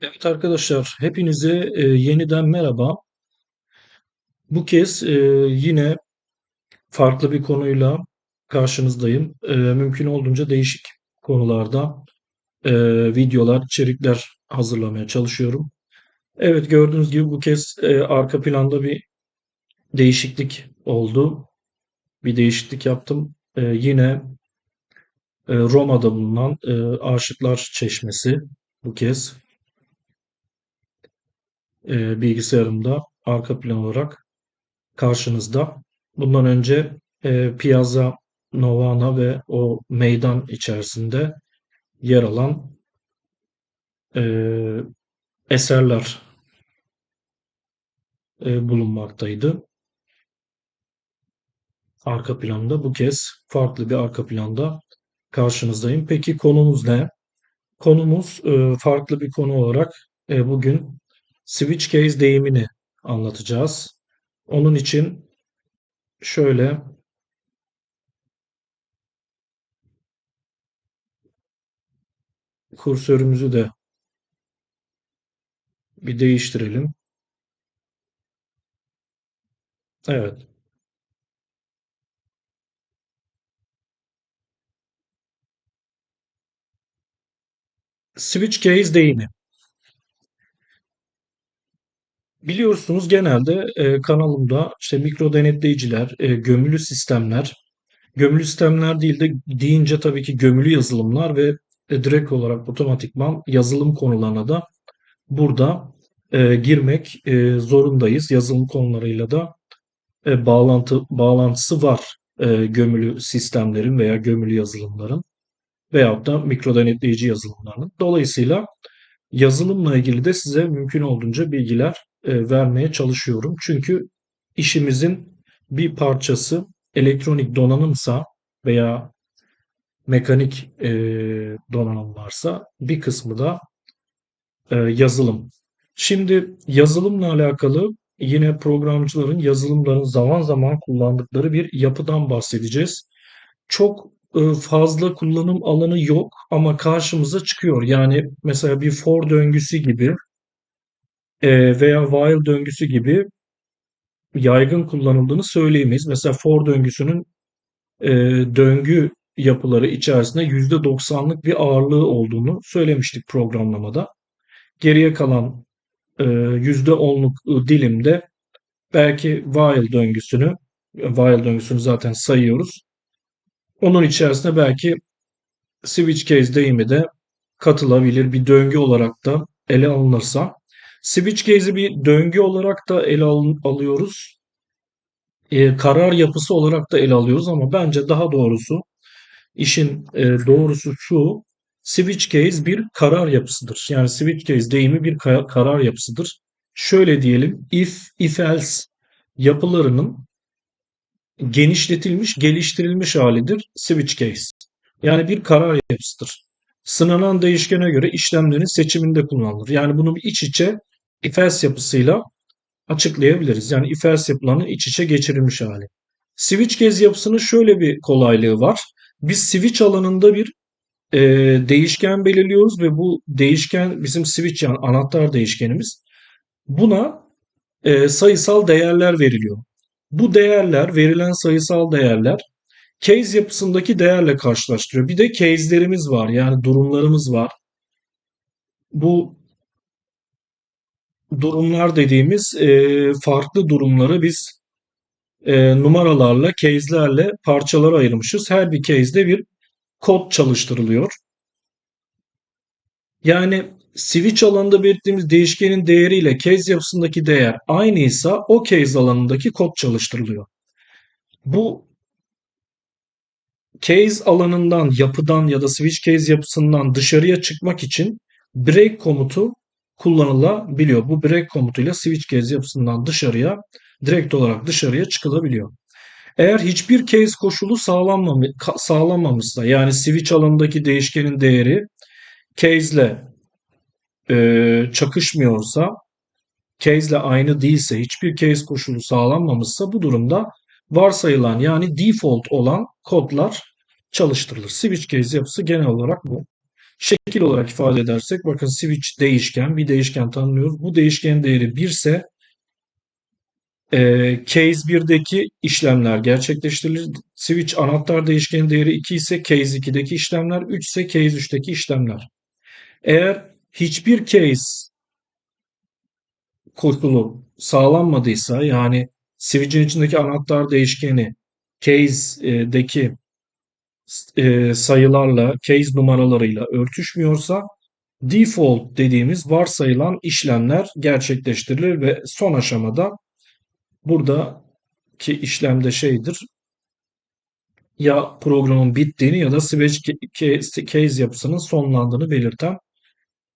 Evet arkadaşlar, hepinize e, yeniden merhaba. Bu kez e, yine farklı bir konuyla karşınızdayım. E, mümkün olduğunca değişik konularda e, videolar, içerikler hazırlamaya çalışıyorum. Evet gördüğünüz gibi bu kez e, arka planda bir değişiklik oldu. Bir değişiklik yaptım. E, yine e, Roma'da bulunan e, Aşıklar Çeşmesi bu kez e, bilgisayarımda arka plan olarak karşınızda. Bundan önce e, Piazza Novana ve o meydan içerisinde yer alan e, eserler e, bulunmaktaydı. Arka planda bu kez farklı bir arka planda karşınızdayım. Peki konumuz ne? Konumuz e, farklı bir konu olarak e, bugün switch case deyimini anlatacağız. Onun için şöyle kursörümüzü de bir değiştirelim. Evet. Switch case deyimi. Biliyorsunuz genelde e, kanalımda işte mikro denetleyiciler, e, gömülü sistemler, gömülü sistemler değil de deyince tabii ki gömülü yazılımlar ve e, direkt olarak otomatikman yazılım konularına da burada e, girmek e, zorundayız. Yazılım konularıyla da e, bağlantı bağlantısı var e, gömülü sistemlerin veya gömülü yazılımların veyahut da mikro denetleyici yazılımlarının. Dolayısıyla yazılımla ilgili de size mümkün olduğunca bilgiler e, vermeye çalışıyorum. Çünkü işimizin bir parçası elektronik donanımsa veya mekanik e, donanım varsa bir kısmı da e, yazılım. Şimdi yazılımla alakalı yine programcıların yazılımların zaman zaman kullandıkları bir yapıdan bahsedeceğiz. Çok e, fazla kullanım alanı yok ama karşımıza çıkıyor. Yani mesela bir for döngüsü gibi e, veya while döngüsü gibi yaygın kullanıldığını söyleyemeyiz. Mesela for döngüsünün e, döngü yapıları içerisinde %90'lık bir ağırlığı olduğunu söylemiştik programlamada. Geriye kalan e, %10'luk dilimde belki while döngüsünü while döngüsünü zaten sayıyoruz. Onun içerisinde belki switch case deyimi de katılabilir bir döngü olarak da ele alınırsa. Switch case'i bir döngü olarak da ele al alıyoruz. E, karar yapısı olarak da ele alıyoruz ama bence daha doğrusu işin e, doğrusu şu switch case bir karar yapısıdır. Yani switch case deyimi bir karar yapısıdır. Şöyle diyelim if if else yapılarının genişletilmiş, geliştirilmiş halidir switch case. Yani bir karar yapısıdır. Sınanan değişkene göre işlemlerin seçiminde kullanılır. Yani bunu bir iç içe if else yapısıyla açıklayabiliriz. Yani if else yapılarının iç içe geçirilmiş hali. Switch case yapısının şöyle bir kolaylığı var. Biz switch alanında bir e, değişken belirliyoruz ve bu değişken bizim switch yani anahtar değişkenimiz. Buna e, sayısal değerler veriliyor. Bu değerler, verilen sayısal değerler case yapısındaki değerle karşılaştırıyor. Bir de case'lerimiz var. Yani durumlarımız var. Bu durumlar dediğimiz e, farklı durumları biz e, numaralarla, case'lerle parçalara ayırmışız. Her bir case'de bir kod çalıştırılıyor. Yani switch alanında belirttiğimiz değişkenin değeriyle case yapısındaki değer aynıysa o case alanındaki kod çalıştırılıyor. Bu case alanından, yapıdan ya da switch case yapısından dışarıya çıkmak için break komutu kullanılabiliyor. Bu break komutuyla switch case yapısından dışarıya direkt olarak dışarıya çıkılabiliyor. Eğer hiçbir case koşulu sağlanmamışsa yani switch alanındaki değişkenin değeri case ile e, çakışmıyorsa case ile aynı değilse hiçbir case koşulu sağlanmamışsa bu durumda varsayılan yani default olan kodlar çalıştırılır. Switch case yapısı genel olarak bu. Şekil olarak ifade edersek bakın switch değişken bir değişken tanımlıyoruz. Bu değişken değeri 1 ise e, case 1'deki işlemler gerçekleştirilir. Switch anahtar değişken değeri 2 ise case 2'deki işlemler, 3 ise case 3'teki işlemler. Eğer hiçbir case koşulu sağlanmadıysa yani switch'in içindeki anahtar değişkeni case'deki e, sayılarla, case numaralarıyla örtüşmüyorsa default dediğimiz varsayılan işlemler gerçekleştirilir ve son aşamada buradaki işlemde şeydir ya programın bittiğini ya da switch case, yapısının sonlandığını belirten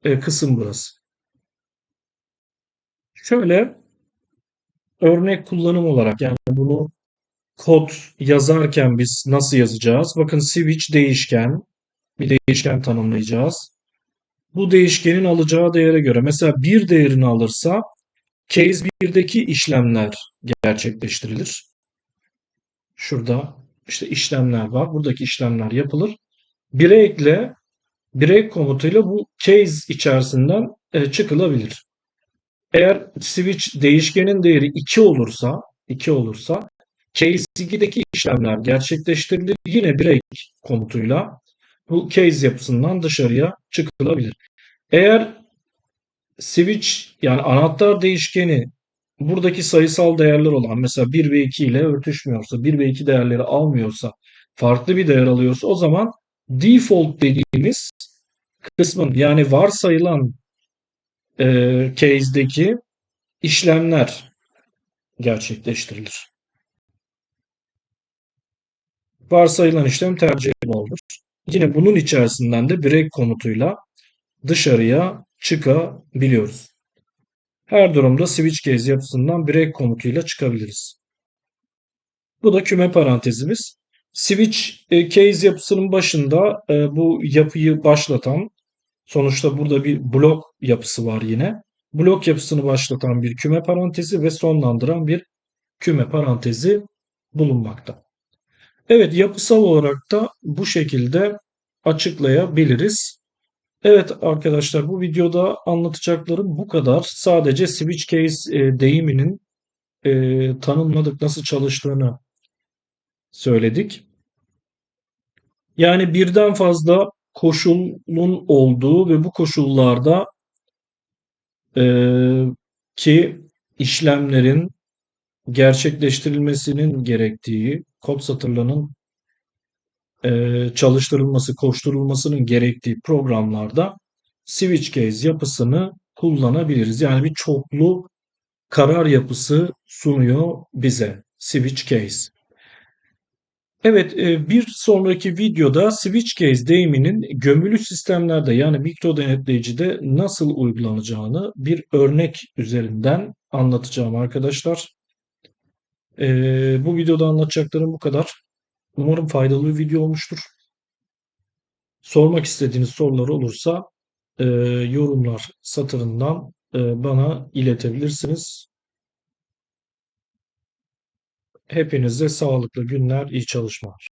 e, kısım burası. Şöyle örnek kullanım olarak yani bunu kod yazarken biz nasıl yazacağız? Bakın switch değişken bir değişken tanımlayacağız. Bu değişkenin alacağı değere göre mesela bir değerini alırsa case 1'deki işlemler gerçekleştirilir. Şurada işte işlemler var. Buradaki işlemler yapılır. Break'le break komutuyla bu case içerisinden e, çıkılabilir. Eğer switch değişkenin değeri 2 olursa 2 olursa case 2'deki işlemler gerçekleştirilir. Yine break komutuyla bu case yapısından dışarıya çıkılabilir. Eğer switch yani anahtar değişkeni buradaki sayısal değerler olan mesela 1 ve 2 ile örtüşmüyorsa 1 ve 2 değerleri almıyorsa farklı bir değer alıyorsa o zaman default dediğimiz kısmın yani varsayılan e, case'deki işlemler gerçekleştirilir. Varsayılan işlem tercih olur. Yine bunun içerisinden de break komutuyla dışarıya çıkabiliyoruz. Her durumda switch case yapısından break komutuyla çıkabiliriz. Bu da küme parantezimiz. Switch e, case yapısının başında e, bu yapıyı başlatan sonuçta burada bir blok yapısı var yine. Blok yapısını başlatan bir küme parantezi ve sonlandıran bir küme parantezi bulunmakta. Evet yapısal olarak da bu şekilde açıklayabiliriz. Evet arkadaşlar bu videoda anlatacaklarım bu kadar. Sadece switch case e, deyiminin e, tanımladık nasıl çalıştığını söyledik. Yani birden fazla koşulun olduğu ve bu koşullarda e, ki işlemlerin gerçekleştirilmesinin gerektiği kod satırlarının e, çalıştırılması, koşturulmasının gerektiği programlarda switch case yapısını kullanabiliriz. Yani bir çoklu karar yapısı sunuyor bize switch case. Evet, e, bir sonraki videoda switch case deyiminin gömülü sistemlerde yani mikro denetleyicide nasıl uygulanacağını bir örnek üzerinden anlatacağım arkadaşlar. E, bu videoda anlatacaklarım bu kadar. Umarım faydalı bir video olmuştur. Sormak istediğiniz sorular olursa e, yorumlar satırından bana iletebilirsiniz. Hepinize sağlıklı günler, iyi çalışmalar.